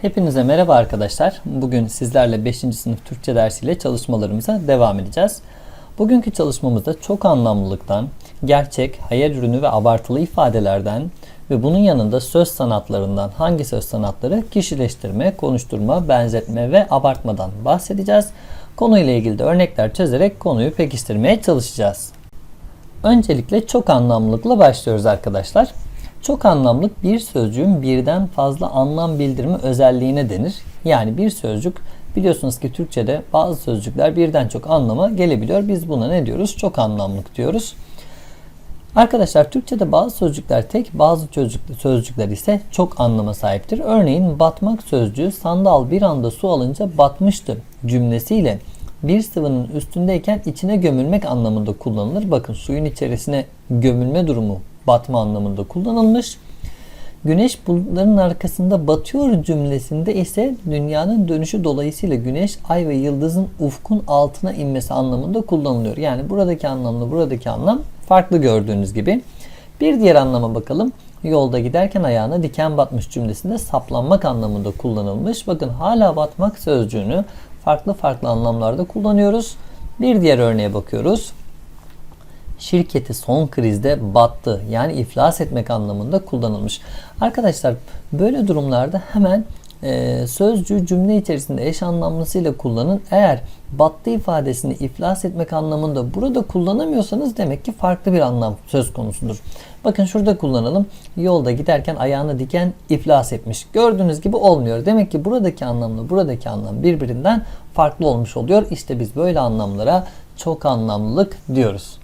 Hepinize merhaba arkadaşlar. Bugün sizlerle 5. sınıf Türkçe dersiyle çalışmalarımıza devam edeceğiz. Bugünkü çalışmamızda çok anlamlılıktan, gerçek, hayal ürünü ve abartılı ifadelerden ve bunun yanında söz sanatlarından hangi söz sanatları kişileştirme, konuşturma, benzetme ve abartmadan bahsedeceğiz. Konuyla ilgili de örnekler çözerek konuyu pekiştirmeye çalışacağız. Öncelikle çok anlamlılıkla başlıyoruz arkadaşlar. Çok anlamlık bir sözcüğün birden fazla anlam bildirme özelliğine denir. Yani bir sözcük biliyorsunuz ki Türkçe'de bazı sözcükler birden çok anlama gelebiliyor. Biz buna ne diyoruz? Çok anlamlık diyoruz. Arkadaşlar Türkçe'de bazı sözcükler tek, bazı sözcükler ise çok anlama sahiptir. Örneğin batmak sözcüğü sandal bir anda su alınca batmıştı cümlesiyle bir sıvının üstündeyken içine gömülmek anlamında kullanılır. Bakın suyun içerisine gömülme durumu batma anlamında kullanılmış. Güneş bulutların arkasında batıyor cümlesinde ise dünyanın dönüşü dolayısıyla güneş, ay ve yıldızın ufkun altına inmesi anlamında kullanılıyor. Yani buradaki anlamla buradaki anlam farklı gördüğünüz gibi. Bir diğer anlama bakalım. Yolda giderken ayağına diken batmış cümlesinde saplanmak anlamında kullanılmış. Bakın hala batmak sözcüğünü farklı farklı anlamlarda kullanıyoruz. Bir diğer örneğe bakıyoruz şirketi son krizde battı yani iflas etmek anlamında kullanılmış. Arkadaşlar böyle durumlarda hemen e, sözcüğü cümle içerisinde eş anlamlısıyla kullanın. Eğer battı ifadesini iflas etmek anlamında burada kullanamıyorsanız demek ki farklı bir anlam söz konusudur. Bakın şurada kullanalım. Yolda giderken ayağına diken iflas etmiş. Gördüğünüz gibi olmuyor. Demek ki buradaki anlamla buradaki anlam birbirinden farklı olmuş oluyor. İşte biz böyle anlamlara çok anlamlılık diyoruz.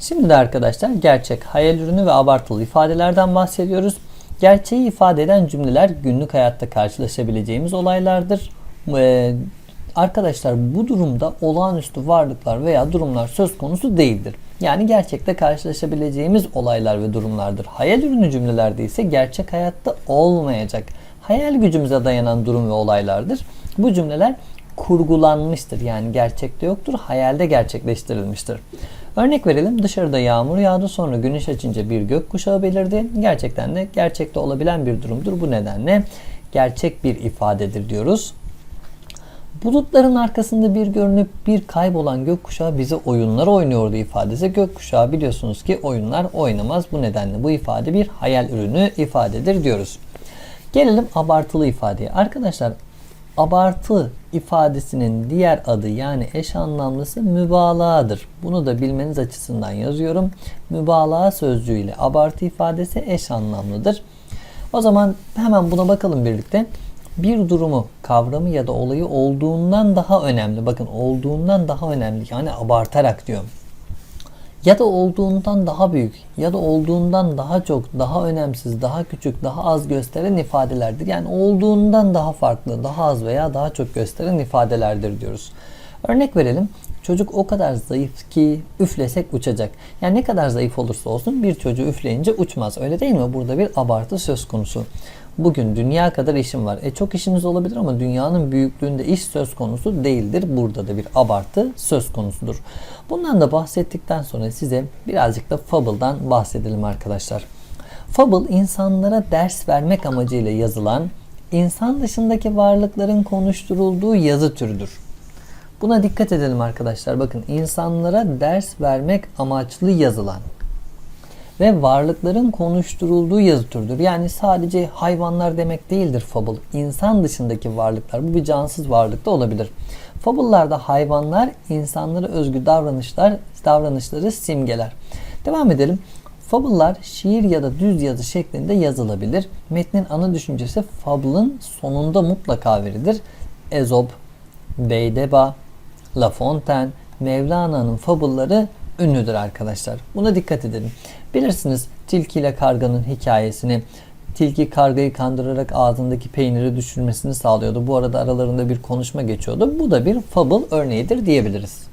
Şimdi de arkadaşlar gerçek, hayal ürünü ve abartılı ifadelerden bahsediyoruz. Gerçeği ifade eden cümleler günlük hayatta karşılaşabileceğimiz olaylardır. Ee, arkadaşlar bu durumda olağanüstü varlıklar veya durumlar söz konusu değildir. Yani gerçekte karşılaşabileceğimiz olaylar ve durumlardır. Hayal ürünü cümlelerde ise gerçek hayatta olmayacak, hayal gücümüze dayanan durum ve olaylardır. Bu cümleler kurgulanmıştır. Yani gerçekte yoktur, hayalde gerçekleştirilmiştir. Örnek verelim dışarıda yağmur yağdı sonra güneş açınca bir gök kuşağı belirdi. Gerçekten de gerçekte olabilen bir durumdur. Bu nedenle gerçek bir ifadedir diyoruz. Bulutların arkasında bir görünüp bir kaybolan gökkuşağı bize oyunlar oynuyordu ifadesi. Gökkuşağı biliyorsunuz ki oyunlar oynamaz. Bu nedenle bu ifade bir hayal ürünü ifadedir diyoruz. Gelelim abartılı ifadeye. Arkadaşlar abartı ifadesinin diğer adı yani eş anlamlısı mübalağadır. Bunu da bilmeniz açısından yazıyorum. Mübalağa sözcüğüyle abartı ifadesi eş anlamlıdır. O zaman hemen buna bakalım birlikte. Bir durumu, kavramı ya da olayı olduğundan daha önemli. Bakın olduğundan daha önemli. Yani abartarak diyorum ya da olduğundan daha büyük ya da olduğundan daha çok, daha önemsiz, daha küçük, daha az gösteren ifadelerdir. Yani olduğundan daha farklı, daha az veya daha çok gösteren ifadelerdir diyoruz. Örnek verelim. Çocuk o kadar zayıf ki üflesek uçacak. Yani ne kadar zayıf olursa olsun bir çocuğu üfleyince uçmaz. Öyle değil mi? Burada bir abartı söz konusu. Bugün dünya kadar işim var. E çok işiniz olabilir ama dünyanın büyüklüğünde iş söz konusu değildir. Burada da bir abartı söz konusudur. Bundan da bahsettikten sonra size birazcık da Fable'dan bahsedelim arkadaşlar. Fable insanlara ders vermek amacıyla yazılan insan dışındaki varlıkların konuşturulduğu yazı türüdür. Buna dikkat edelim arkadaşlar. Bakın insanlara ders vermek amaçlı yazılan ve varlıkların konuşturulduğu yazı türüdür. Yani sadece hayvanlar demek değildir fable. İnsan dışındaki varlıklar. Bu bir cansız varlık da olabilir. Fable'larda hayvanlar insanlara özgü davranışlar, davranışları simgeler. Devam edelim. Fable'lar şiir ya da düz yazı şeklinde yazılabilir. Metnin ana düşüncesi fable'ın sonunda mutlaka verilir. Ezop, Beydeba, La Fontaine, Mevlana'nın fabulları ünlüdür arkadaşlar. Buna dikkat edelim. Bilirsiniz tilki ile karganın hikayesini. Tilki kargayı kandırarak ağzındaki peyniri düşürmesini sağlıyordu. Bu arada aralarında bir konuşma geçiyordu. Bu da bir fable örneğidir diyebiliriz.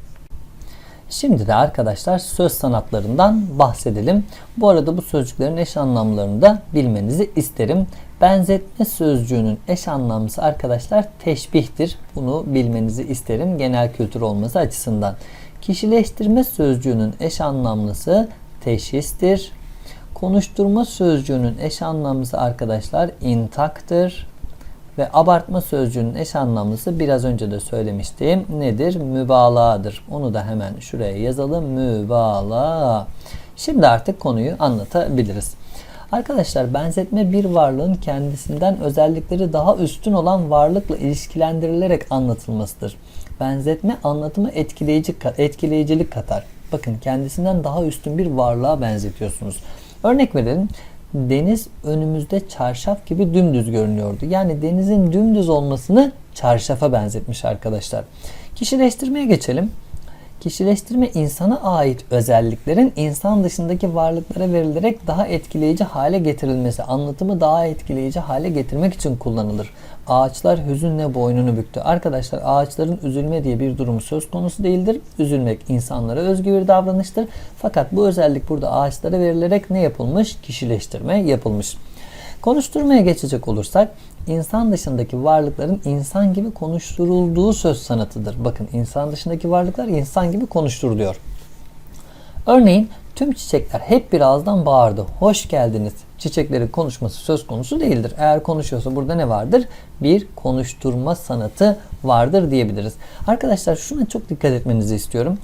Şimdi de arkadaşlar söz sanatlarından bahsedelim. Bu arada bu sözcüklerin eş anlamlarını da bilmenizi isterim. Benzetme sözcüğünün eş anlamlısı arkadaşlar teşbihtir. Bunu bilmenizi isterim genel kültür olması açısından. Kişileştirme sözcüğünün eş anlamlısı teşhistir. Konuşturma sözcüğünün eş anlamlısı arkadaşlar intaktır. Ve abartma sözcüğünün eş anlamlısı biraz önce de söylemiştim. Nedir? Mübalağadır. Onu da hemen şuraya yazalım. Mübalağa. Şimdi artık konuyu anlatabiliriz. Arkadaşlar benzetme bir varlığın kendisinden özellikleri daha üstün olan varlıkla ilişkilendirilerek anlatılmasıdır. Benzetme anlatımı etkileyici etkileyicilik katar. Bakın kendisinden daha üstün bir varlığa benzetiyorsunuz. Örnek verelim. Deniz önümüzde çarşaf gibi dümdüz görünüyordu. Yani denizin dümdüz olmasını çarşafa benzetmiş arkadaşlar. Kişileştirmeye geçelim. Kişileştirme insana ait özelliklerin insan dışındaki varlıklara verilerek daha etkileyici hale getirilmesi, anlatımı daha etkileyici hale getirmek için kullanılır. Ağaçlar hüzünle boynunu büktü. Arkadaşlar ağaçların üzülme diye bir durumu söz konusu değildir. Üzülmek insanlara özgü bir davranıştır. Fakat bu özellik burada ağaçlara verilerek ne yapılmış? Kişileştirme yapılmış. Konuşturmaya geçecek olursak insan dışındaki varlıkların insan gibi konuşturulduğu söz sanatıdır. Bakın insan dışındaki varlıklar insan gibi konuşturuluyor. Örneğin tüm çiçekler hep bir ağızdan bağırdı. Hoş geldiniz. Çiçeklerin konuşması söz konusu değildir. Eğer konuşuyorsa burada ne vardır? Bir konuşturma sanatı vardır diyebiliriz. Arkadaşlar şuna çok dikkat etmenizi istiyorum.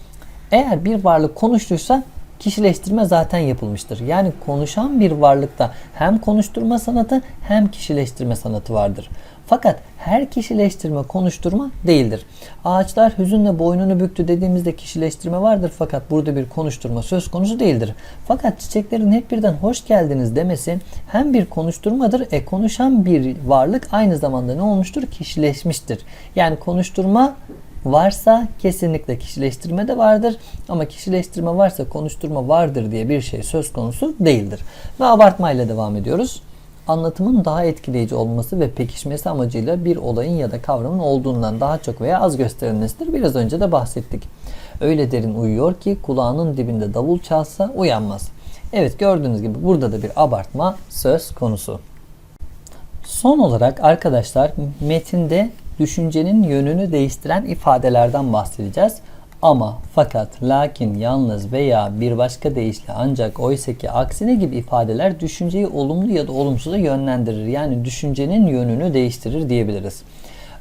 Eğer bir varlık konuştuysa kişileştirme zaten yapılmıştır. Yani konuşan bir varlıkta hem konuşturma sanatı hem kişileştirme sanatı vardır. Fakat her kişileştirme konuşturma değildir. Ağaçlar hüzünle boynunu büktü dediğimizde kişileştirme vardır fakat burada bir konuşturma söz konusu değildir. Fakat çiçeklerin hep birden hoş geldiniz demesi hem bir konuşturmadır. E konuşan bir varlık aynı zamanda ne olmuştur? Kişileşmiştir. Yani konuşturma varsa kesinlikle kişileştirme de vardır. Ama kişileştirme varsa konuşturma vardır diye bir şey söz konusu değildir. Ve abartmayla devam ediyoruz. Anlatımın daha etkileyici olması ve pekişmesi amacıyla bir olayın ya da kavramın olduğundan daha çok veya az gösterilmesidir. Biraz önce de bahsettik. Öyle derin uyuyor ki kulağının dibinde davul çalsa uyanmaz. Evet gördüğünüz gibi burada da bir abartma söz konusu. Son olarak arkadaşlar metinde düşüncenin yönünü değiştiren ifadelerden bahsedeceğiz. Ama, fakat, lakin, yalnız veya bir başka deyişle ancak, oysa ki, aksine gibi ifadeler düşünceyi olumlu ya da olumsuza yönlendirir. Yani düşüncenin yönünü değiştirir diyebiliriz.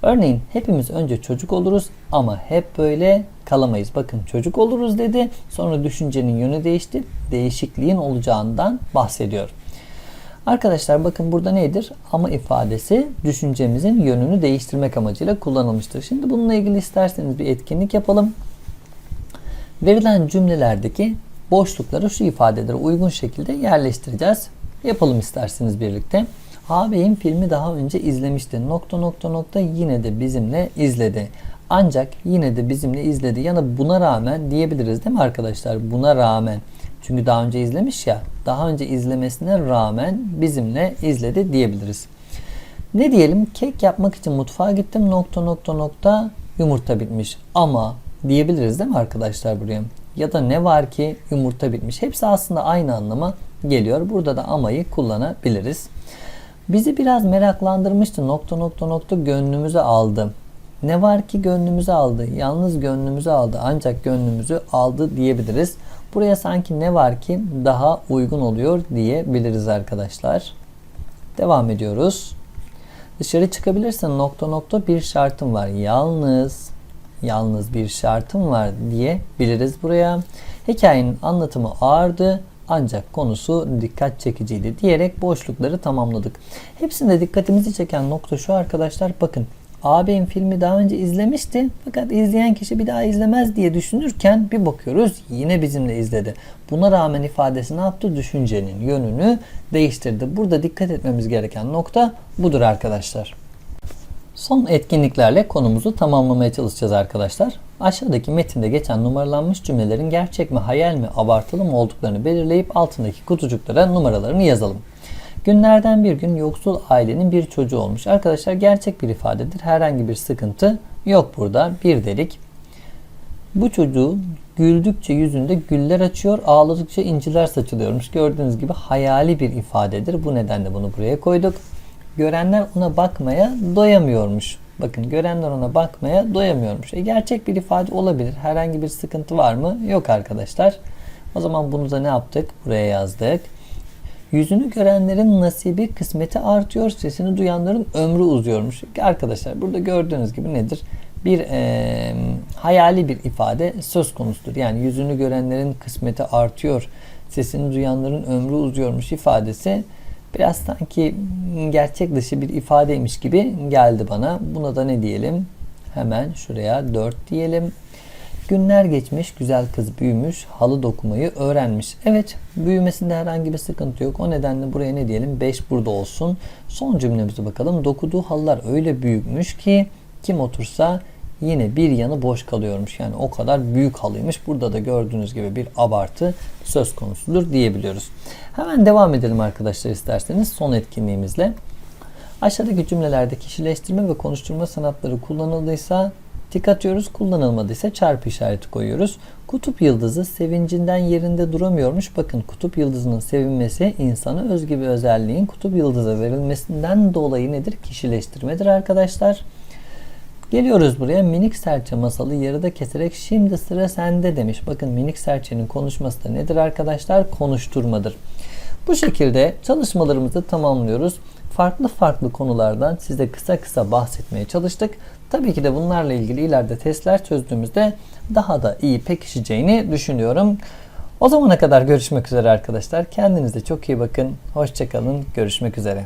Örneğin hepimiz önce çocuk oluruz ama hep böyle kalamayız. Bakın çocuk oluruz dedi sonra düşüncenin yönü değişti. Değişikliğin olacağından bahsediyor. Arkadaşlar bakın burada nedir? Ama ifadesi düşüncemizin yönünü değiştirmek amacıyla kullanılmıştır. Şimdi bununla ilgili isterseniz bir etkinlik yapalım. Verilen cümlelerdeki boşlukları şu ifadelere uygun şekilde yerleştireceğiz. Yapalım isterseniz birlikte. Ağabeyim filmi daha önce izlemişti. Nokta nokta nokta yine de bizimle izledi. Ancak yine de bizimle izledi. Yani buna rağmen diyebiliriz değil mi arkadaşlar? Buna rağmen. Çünkü daha önce izlemiş ya. Daha önce izlemesine rağmen bizimle izledi diyebiliriz. Ne diyelim? Kek yapmak için mutfağa gittim. Nokta nokta nokta yumurta bitmiş. Ama diyebiliriz değil mi arkadaşlar buraya? Ya da ne var ki yumurta bitmiş. Hepsi aslında aynı anlama geliyor. Burada da amayı kullanabiliriz. Bizi biraz meraklandırmıştı. Nokta nokta nokta gönlümüzü aldı. Ne var ki gönlümüzü aldı. Yalnız gönlümüzü aldı. Ancak gönlümüzü aldı diyebiliriz. Buraya sanki ne var ki daha uygun oluyor diyebiliriz arkadaşlar. Devam ediyoruz. Dışarı çıkabilirsen nokta nokta bir şartım var. Yalnız yalnız bir şartım var diyebiliriz buraya. Hikayenin anlatımı ağırdı ancak konusu dikkat çekiciydi diyerek boşlukları tamamladık. Hepsinde dikkatimizi çeken nokta şu arkadaşlar bakın ağabeyin filmi daha önce izlemişti fakat izleyen kişi bir daha izlemez diye düşünürken bir bakıyoruz yine bizimle izledi. Buna rağmen ifadesi ne yaptı? Düşüncenin yönünü değiştirdi. Burada dikkat etmemiz gereken nokta budur arkadaşlar. Son etkinliklerle konumuzu tamamlamaya çalışacağız arkadaşlar. Aşağıdaki metinde geçen numaralanmış cümlelerin gerçek mi, hayal mi, abartılı mı olduklarını belirleyip altındaki kutucuklara numaralarını yazalım. Günlerden bir gün yoksul ailenin bir çocuğu olmuş. Arkadaşlar gerçek bir ifadedir. Herhangi bir sıkıntı yok burada. Bir dedik. Bu çocuğu güldükçe yüzünde güller açıyor, ağladıkça inciler saçılıyormuş. Gördüğünüz gibi hayali bir ifadedir. Bu nedenle bunu buraya koyduk. Görenler ona bakmaya doyamıyormuş. Bakın görenler ona bakmaya doyamıyormuş. E, gerçek bir ifade olabilir. Herhangi bir sıkıntı var mı? Yok arkadaşlar. O zaman bunu da ne yaptık? Buraya yazdık. Yüzünü görenlerin nasibi, kısmeti artıyor, sesini duyanların ömrü uzuyormuş. Arkadaşlar burada gördüğünüz gibi nedir? Bir e, hayali bir ifade söz konusudur. Yani yüzünü görenlerin kısmeti artıyor, sesini duyanların ömrü uzuyormuş ifadesi biraz sanki gerçek dışı bir ifadeymiş gibi geldi bana. Buna da ne diyelim? Hemen şuraya 4 diyelim. Günler geçmiş, güzel kız büyümüş, halı dokumayı öğrenmiş. Evet, büyümesinde herhangi bir sıkıntı yok. O nedenle buraya ne diyelim? 5 burada olsun. Son cümlemize bakalım. Dokuduğu halılar öyle büyükmüş ki kim otursa yine bir yanı boş kalıyormuş. Yani o kadar büyük halıymış. Burada da gördüğünüz gibi bir abartı söz konusudur diyebiliyoruz. Hemen devam edelim arkadaşlar isterseniz son etkinliğimizle. Aşağıdaki cümlelerde kişileştirme ve konuşturma sanatları kullanıldıysa tik atıyoruz, kullanılmadıysa çarpı işareti koyuyoruz. Kutup yıldızı sevincinden yerinde duramıyormuş. Bakın kutup yıldızının sevinmesi insana özgü bir özelliğin kutup yıldıza verilmesinden dolayı nedir? Kişileştirmedir arkadaşlar. Geliyoruz buraya minik serçe masalı yarıda keserek şimdi sıra sende demiş. Bakın minik serçenin konuşması da nedir arkadaşlar? Konuşturmadır. Bu şekilde çalışmalarımızı tamamlıyoruz. Farklı farklı konulardan size kısa kısa bahsetmeye çalıştık. Tabii ki de bunlarla ilgili ileride testler çözdüğümüzde daha da iyi pekişeceğini düşünüyorum. O zamana kadar görüşmek üzere arkadaşlar. Kendinize çok iyi bakın. Hoşçakalın. Görüşmek üzere.